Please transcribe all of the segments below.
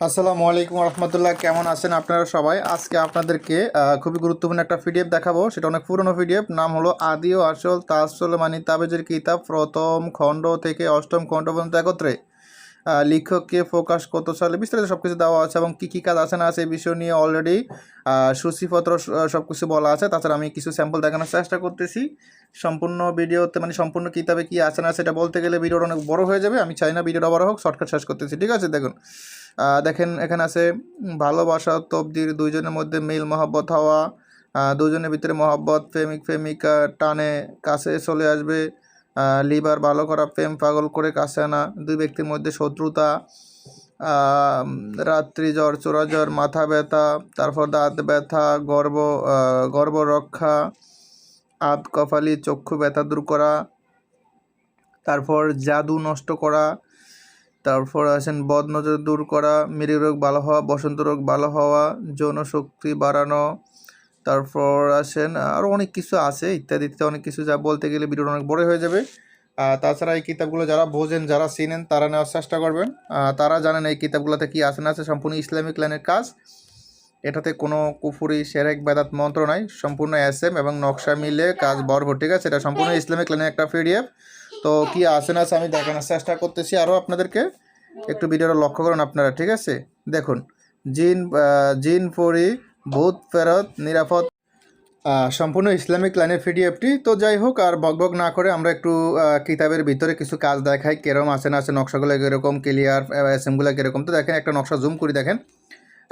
আসসালামু আলাইকুম রহমতুল্লাহ কেমন আছেন আপনারা সবাই? আজকে আপনাদেরকে খুবই গুরুত্বপূর্ণ একটা পিডিএফ দেখাবো। সেটা অনেক পুরনো পিডিএফ, নাম হলো আদি ও আসল তাসল মানি তাবেজের কিতাব প্রথম খণ্ড থেকে অষ্টম খণ্ড পর্যন্ত একত্রে। লেখককে ফোকাস কত সালে বিস্তারিত সব কিছু দেওয়া আছে এবং কী কী কাজ আছে না আছে এই বিষয় নিয়ে অলরেডি সূচিপত্র সব কিছু বলা আছে। তাছাড়া আমি কিছু স্যাম্পল দেখানোর চেষ্টা করতেছি। সম্পূর্ণ ভিডিওতে মানে সম্পূর্ণ কিতাবে কী আছে না সেটা বলতে গেলে ভিডিওটা অনেক বড় হয়ে যাবে। আমি চাই না ভিডিওটা বড় হোক শর্টকাট শেষ করতেছি। ঠিক আছে, দেখুন। দেখেন, এখানে আছে ভালোবাসা, তবদির, দুইজনের মধ্যে মিল, মহব্বত হওয়া দুজনের ভিতরে মহব্বত, প্রেমিক, প্রেমিকা টানে কাছে চলে আসবে। লিভার ভালো করা, প্রেম পাগল করে কাছে আনা, দুই ব্যক্তির মধ্যে শত্রুতা রাত্রি জ্বর, চোরা জ্বর, মাথা ব্যথা, তারপর দাঁত ব্যথা, গর্ব গর্ভ রক্ষা আত কফালি চক্ষু ব্যথা দূর করা, তারপর জাদু নষ্ট করা, তারপর আছেন বদনজর দূর করা মেরু রোগ ভালো হওয়া, বসন্ত রোগ ভালো হওয়া যৌন শক্তি বাড়ানো তারপর আসেন আরও অনেক কিছু আছে, ইত্যাদি ইত্যাদি, অনেক কিছু যা বলতে গেলে ভিডিওটা অনেক বড় হয়ে যাবে। তাছাড়া এই কিতাবগুলো যারা বোঝেন, যারা চিনেন, তারা নেওয়ার চেষ্টা করবেন। তারা জানেন এই কিতাবগুলোতে কি আছে না আছে, সম্পূর্ণ ইসলামিক লাইনের কাজ। এটাতে কোনো কুফুরি, সেরেক, বেদাত মন্ত্র নাই, সম্পূর্ণ এস এম এবং নকশা মিলে কাজ বরভর ঠিক আছে? এটা সম্পূর্ণ ইসলামিক লাইনের একটা পিডিএফ। তো কি আছে না আছে আমি দেখানোর চেষ্টা করতেছি আরও আপনাদেরকে। একটু ভিডিওটা লক্ষ্য করুন আপনারা, ঠিক আছে? দেখুন, জিন জিন পরি ভূত, ফেরত, নিরাপদ। সম্পূর্ণ ইসলামিক লাইনের পিডিএফটি। তো যাই হোক, আর বকবক না করে আমরা একটু কিতাবের ভিতরে কিছু কাজ দেখাই। কেরম আছে না আছে, নকশাগুলো কীরকম, ক্লিয়ার এসএমগুলো কীরকম। তো দেখেন, একটা নকশা জুম করে, দেখেন।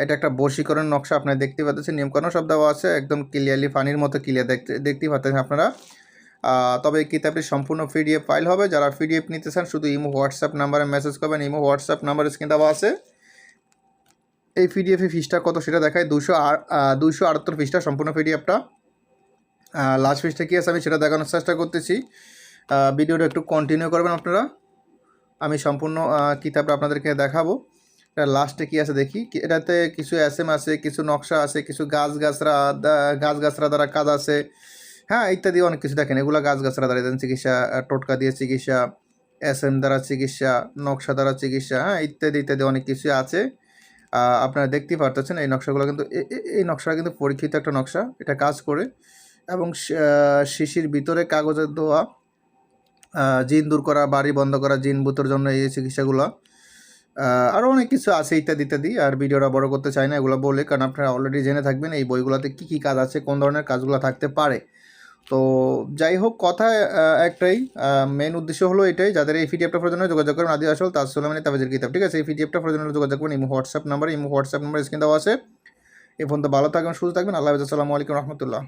এটা একটা বশীকরণ নকশা, আপনারা দেখতে পাচ্ছেন, নিয়মকানুন সব দেওয়া আছে। একদম ক্লিয়ারলি পানির মতো ক্লিয়ার দেখতে, দেখতেই পাচ্ছেন আপনারা। তবে এই কিতাবটি সম্পূর্ণ পিডিএফ ফাইল হবে। যারা পিডিএফ নিতে চান, শুধু ইমো, হোয়াটসঅ্যাপ নাম্বারে মেসেজ করবেন। ইমো, হোয়াটসঅ্যাপ নাম্বার স্ক্রিন দেওয়া আছে। এই পিডিএফে ফিসটা কত সেটা দেখায় দুশো আর দুশো আটাত্তর ফিসটা সম্পূর্ণ পিডিএফটা লাস্ট ফিসটা কী আছে? আমি সেটা দেখানোর চেষ্টা করতেছি। ভিডিওটা একটু কন্টিনিউ করবেন আপনারা। আমি সম্পূর্ণ কিতাবটা আপনাদেরকে দেখাবো। এটা লাস্টে কী আছে দেখি? এটাতে কিছু এস এম আছে, কিছু নকশা আছে, কিছু গাছ গাছরা গাছ গাছরা দ্বারা কাজ আছে। হ্যাঁ ইত্যাদি অনেক কিছু দেখেন। এগুলো গাছ গাছরা দ্বারা চিকিৎসা টোটকা দিয়ে চিকিৎসা এস এম দ্বারা চিকিৎসা, নকশা দ্বারা চিকিৎসা হ্যাঁ ইত্যাদি ইত্যাদি অনেক কিছু আছে। আপনারা দেখতেই পারতেছেন এই নকশাগুলো কিন্তু এই নকশাটা কিন্তু পরীক্ষিত একটা নকশা। এটা কাজ করে। এবং শিশির ভিতরে কাগজের দোয়া জিন দূর করা, বাড়ি বন্ধ করা, জিন বুতোর জন্য এই চিকিৎসাগুলো। আরও অনেক কিছু আছে ইত্যাদি ইত্যাদি। আর ভিডিওটা বড় করতে চাই না এগুলো বলে, কারণ আপনারা অলরেডি জেনে থাকবেন এই বইগুলোতে কী কী কাজ আছে, কোন ধরনের কাজগুলো থাকতে পারে। তো যাই হোক, কথা একটাই। মেন উদ্দেশ্য হলো এটাই, যাদের এই পিডিএফটা প্রয়োজন হয় যোগাযোগ করবেন আদি আসল তাজ সুলেমানি তাবেজের কিতাব, ঠিক আছে? এই পিডিএফটা প্রয়োজন হলে যোগাযোগ করবেন imo WhatsApp number, imo WhatsApp number screen দেওয়া আছে। এই পর্যন্ত ভালো থাকবেন, সুস্থ থাকবেন। আল্লাহ হাফিজ। আসসালামু আলাইকুম রহমতুল্লাহ।